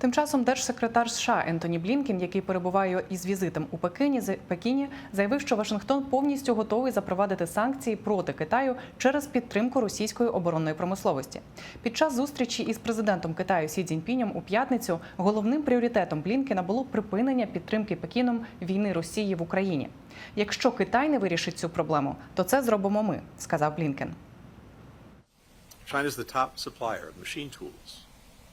Тим часом держсекретар США Ентоні Блінкен, який перебуває із візитом у Пекині, з- Пекіні, заявив, що Вашингтон повністю готовий запровадити санкції проти Китаю через підтримку російської оборонної промисловості. Під час зустрічі із президентом Китаю Сі Цзіньпінем у п'ятницю головним пріоритетом Блінкена було припинення підтримки Пекіном війни Росії в Україні. Якщо Китай не вирішить цю проблему, то це зробимо ми, сказав Блінкен. China is the top supplier of machine tools,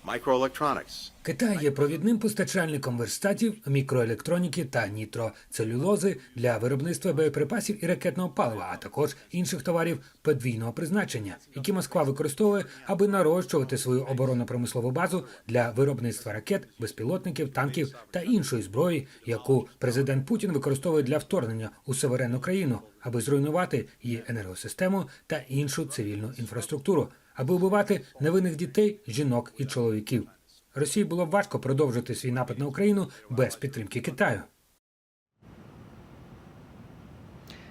microelectronics, Китай є провідним постачальником верстатів, мікроелектроніки та нітроцелюлози для виробництва боєприпасів і ракетного палива, а також інших товарів подвійного призначення, які Москва використовує, аби нарощувати свою оборонно-промислову базу для виробництва ракет, безпілотників, танків та іншої зброї, яку президент Путін використовує для вторгнення у суверенну країну, аби зруйнувати її енергосистему та іншу цивільну інфраструктуру, аби вбивати невинних дітей, жінок і чоловіків. Росії було важко продовжити свій напад на Україну без підтримки Китаю.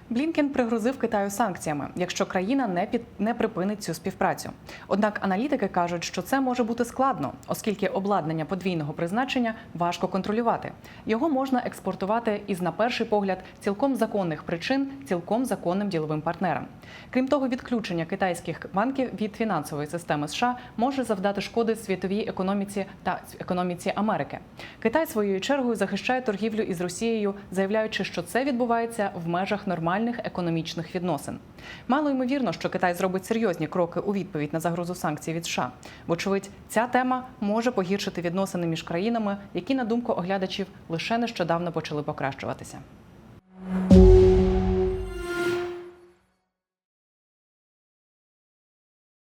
Блінкен пригрозив Китаю санкціями, якщо країна не під не припинить цю співпрацю. Однак аналітики кажуть, що це може бути складно, оскільки обладнання подвійного призначення важко контролювати. Його можна експортувати із, на перший погляд, цілком законних причин, цілком законним діловим партнерам. Крім того, відключення китайських банків від фінансової системи США може завдати шкоди світовій економіці та економіці Америки. Китай своєю чергою захищає торгівлю із Росією, заявляючи, що це відбувається в межах нормальних економічних відносин. Мало ймовірно, що Китай зробить серйозні кроки у відповідь на загрозу санкцій від США. Вочевидь, ця тема може погіршити відносини між країнами, які, на думку оглядачів, лише нещодавно почали покращуватися.